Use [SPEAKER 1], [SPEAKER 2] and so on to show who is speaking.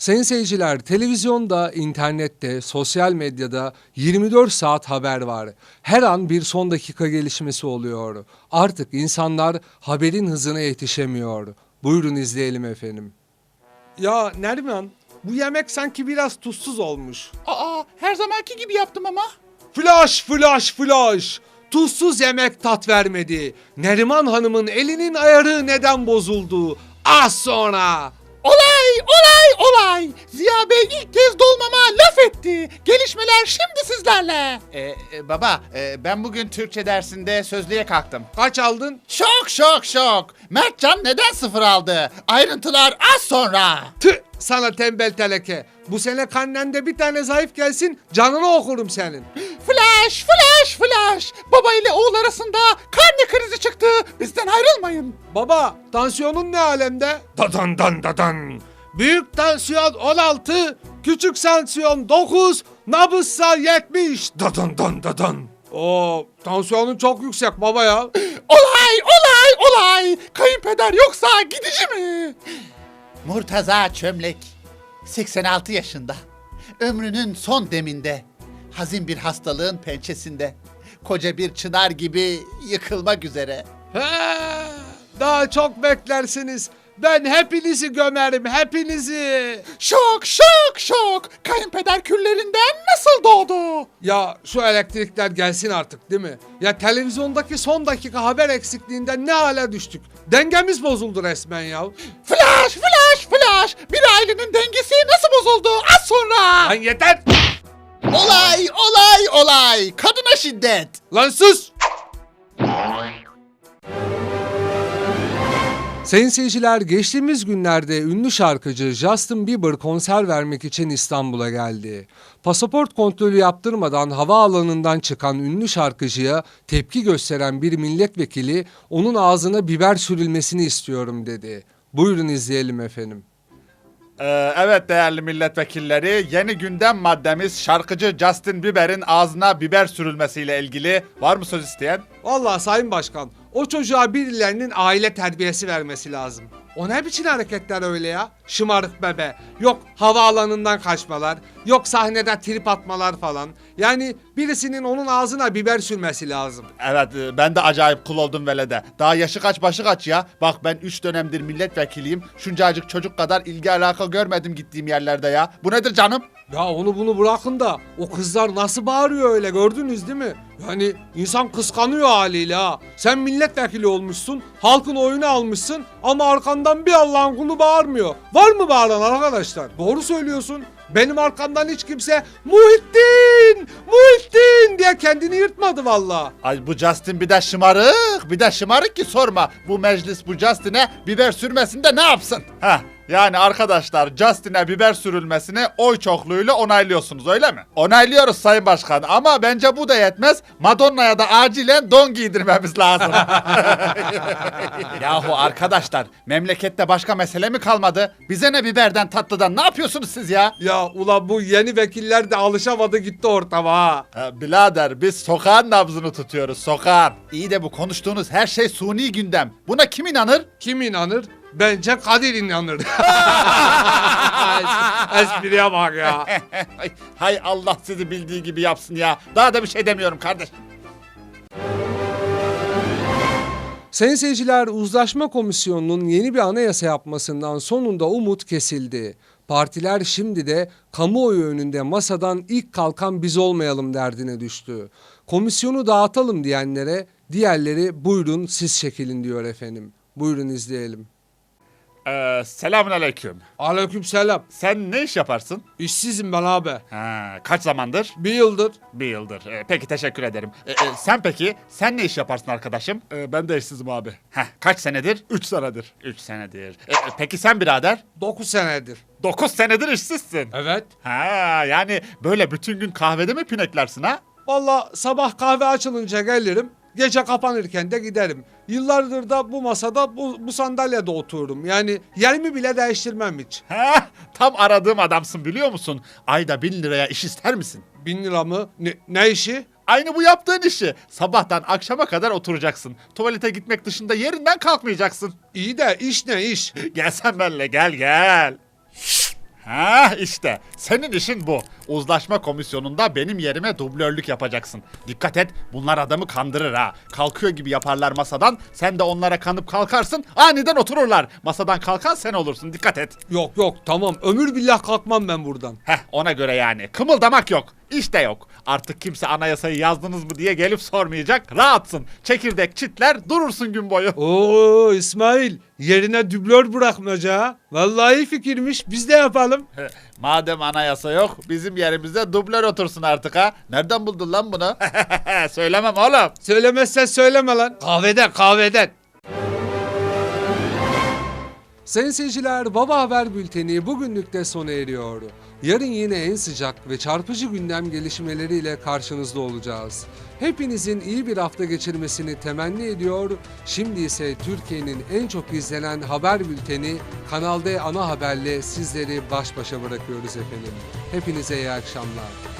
[SPEAKER 1] Sayın seyirciler, televizyonda, internette, sosyal medyada 24 saat haber var. Her an bir son dakika gelişmesi oluyor. Artık insanlar haberin hızına yetişemiyor. Buyurun izleyelim efendim. Ya Neriman, bu yemek sanki biraz tuzsuz olmuş.
[SPEAKER 2] Aa her zamanki gibi yaptım ama.
[SPEAKER 1] Flash, flash, flash. Tuzsuz yemek tat vermedi. Neriman Hanım'ın elinin ayarı neden bozuldu? Az sonra.
[SPEAKER 2] Olay olay olay. Ziya Bey ilk kez dolmama laf etti. Gelişmeler şimdi sizlerle.
[SPEAKER 3] Ee, e, baba, e, ben bugün Türkçe dersinde sözlüğe kalktım.
[SPEAKER 1] Kaç aldın?
[SPEAKER 3] Şok şok şok. Mertcan neden sıfır aldı? Ayrıntılar az sonra.
[SPEAKER 1] Tüh sana tembel teleke. Bu sene kannende bir tane zayıf gelsin canını okurum senin.
[SPEAKER 2] Flash flash flash. Baba ile oğul arasında karne krizi çıktı. Bizden ayrılmayın.
[SPEAKER 1] Baba tansiyonun ne alemde? Dadan dan dadan. Büyük tansiyon 16, küçük tansiyon 9, nabızsa 70. Dadan dan dadan. Oo, tansiyonun çok yüksek baba ya.
[SPEAKER 2] Olay olay olay. Kayınpeder yoksa gidici mi?
[SPEAKER 3] Murtaza Çömlek, 86 yaşında. Ömrünün son deminde, hazin bir hastalığın pençesinde, koca bir çınar gibi yıkılmak üzere.
[SPEAKER 1] He, daha çok beklersiniz. Ben hepinizi gömerim, hepinizi.
[SPEAKER 2] Şok şok şok. Kayınpeder küllerinden nasıl doğdu?
[SPEAKER 1] Ya şu elektrikler gelsin artık değil mi? Ya televizyondaki son dakika haber eksikliğinden ne hale düştük? Dengemiz bozuldu resmen ya.
[SPEAKER 2] Flash flash flash. Bir ailenin dengesi nasıl bozuldu? Az sonra.
[SPEAKER 1] Lan yeter!
[SPEAKER 3] Olay, olay, olay! Kadına şiddet!
[SPEAKER 1] Lan sus! Sayın seyirciler geçtiğimiz günlerde ünlü şarkıcı Justin Bieber konser vermek için İstanbul'a geldi. Pasaport kontrolü yaptırmadan havaalanından çıkan ünlü şarkıcıya tepki gösteren bir milletvekili onun ağzına biber sürülmesini istiyorum dedi. Buyurun izleyelim efendim.
[SPEAKER 4] Ee, evet değerli milletvekilleri yeni gündem maddemiz şarkıcı Justin Bieber'in ağzına biber sürülmesiyle ilgili. Var mı söz isteyen?
[SPEAKER 1] Vallahi Sayın Başkan, o çocuğa birilerinin aile terbiyesi vermesi lazım. O ne biçim hareketler öyle ya? Şımarık bebe. Yok havaalanından kaçmalar. Yok sahnede trip atmalar falan. Yani birisinin onun ağzına biber sürmesi lazım.
[SPEAKER 4] Evet e, ben de acayip kul oldum velede. Daha yaşı kaç başı kaç ya. Bak ben 3 dönemdir milletvekiliyim. Şuncacık çocuk kadar ilgi alaka görmedim gittiğim yerlerde ya. Bu nedir canım?
[SPEAKER 1] Ya onu bunu bırakın da o kızlar nasıl bağırıyor öyle gördünüz değil mi? Yani insan kıskanıyor haliyle ha. Sen milletvekili olmuşsun, halkın oyunu almışsın ama arkandan bir Allah'ın kulu bağırmıyor. Var mı bağıran arkadaşlar? Doğru söylüyorsun. Benim arkamdan hiç kimse Muhittin, Muhittin diye kendini yırtmadı valla.
[SPEAKER 4] Ay bu Justin bir de şımarık. Bir de şımarık ki sorma. Bu meclis bu Justin'e biber sürmesin de ne yapsın? Heh. Yani arkadaşlar Justin'e biber sürülmesini oy çokluğuyla onaylıyorsunuz öyle mi? Onaylıyoruz Sayın Başkan ama bence bu da yetmez. Madonna'ya da acilen don giydirmemiz lazım. Yahu arkadaşlar memlekette başka mesele mi kalmadı? Bize ne biberden tatlıdan ne yapıyorsunuz siz ya?
[SPEAKER 1] Ya ula bu yeni vekiller de alışamadı gitti ortama ha.
[SPEAKER 4] Ha, birader biz sokağın nabzını tutuyoruz sokağın. İyi de bu konuştuğunuz her şey suni gündem. Buna kim inanır?
[SPEAKER 1] Kim inanır? Bence Kadir inanır. Espriye bak ya.
[SPEAKER 4] Hay- Hay Allah sizi bildiği gibi yapsın ya. Daha da bir şey demiyorum kardeş.
[SPEAKER 1] Sayın seyirciler, Uzlaşma Komisyonu'nun yeni bir anayasa yapmasından sonunda umut kesildi. Partiler şimdi de kamuoyu önünde masadan ilk kalkan biz olmayalım derdine düştü. Komisyonu dağıtalım diyenlere diğerleri buyurun siz çekilin diyor efendim. Buyurun izleyelim.
[SPEAKER 4] Ee, selamun aleyküm.
[SPEAKER 1] Aleyküm selam.
[SPEAKER 4] Sen ne iş yaparsın?
[SPEAKER 1] İşsizim ben abi.
[SPEAKER 4] Ha, kaç zamandır?
[SPEAKER 1] Bir yıldır.
[SPEAKER 4] Bir yıldır. Ee, peki teşekkür ederim. Ee, e, sen peki? Sen ne iş yaparsın arkadaşım? ben de işsizim abi. Heh, kaç senedir? Üç senedir. Üç senedir. Ee, peki sen birader?
[SPEAKER 1] 9 senedir.
[SPEAKER 4] Dokuz senedir işsizsin.
[SPEAKER 1] Evet.
[SPEAKER 4] Ha yani böyle bütün gün kahvede mi pineklersin ha?
[SPEAKER 1] Valla sabah kahve açılınca gelirim. Gece kapanırken de giderim. Yıllardır da bu masada bu, bu sandalyede otururum. Yani yerimi bile değiştirmem hiç.
[SPEAKER 4] Ha, tam aradığım adamsın biliyor musun? Ayda bin liraya iş ister misin?
[SPEAKER 1] Bin lira mı? Ne, ne işi?
[SPEAKER 4] Aynı bu yaptığın işi. Sabahtan akşama kadar oturacaksın. Tuvalete gitmek dışında yerinden kalkmayacaksın.
[SPEAKER 1] İyi de iş ne iş?
[SPEAKER 4] Gel sen benimle gel gel. Ha işte senin işin bu. Uzlaşma komisyonunda benim yerime dublörlük yapacaksın. Dikkat et bunlar adamı kandırır ha. Kalkıyor gibi yaparlar masadan. Sen de onlara kanıp kalkarsın. Aniden otururlar. Masadan kalkan sen olursun. Dikkat et.
[SPEAKER 1] Yok yok tamam ömür billah kalkmam ben buradan.
[SPEAKER 4] Heh ona göre yani. Kımıldamak yok. İş de yok. Artık kimse anayasayı yazdınız mı diye gelip sormayacak. Rahatsın. Çekirdek çitler durursun gün boyu.
[SPEAKER 1] Oo İsmail yerine dublör bırakmaca ha. Vallahi fikirmiş biz de yapalım.
[SPEAKER 4] Madem anayasa yok bizim yerimize dublör otursun artık ha. Nereden buldun lan bunu? Söylemem oğlum.
[SPEAKER 1] Söylemezsen söyleme lan. Kahveden kahveden. Sayın seyirciler Baba Haber Bülteni bugünlük de sona eriyor. Yarın yine en sıcak ve çarpıcı gündem gelişmeleriyle karşınızda olacağız. Hepinizin iyi bir hafta geçirmesini temenni ediyor. Şimdi ise Türkiye'nin en çok izlenen haber bülteni Kanal D ana haberle sizleri baş başa bırakıyoruz efendim. Hepinize iyi akşamlar.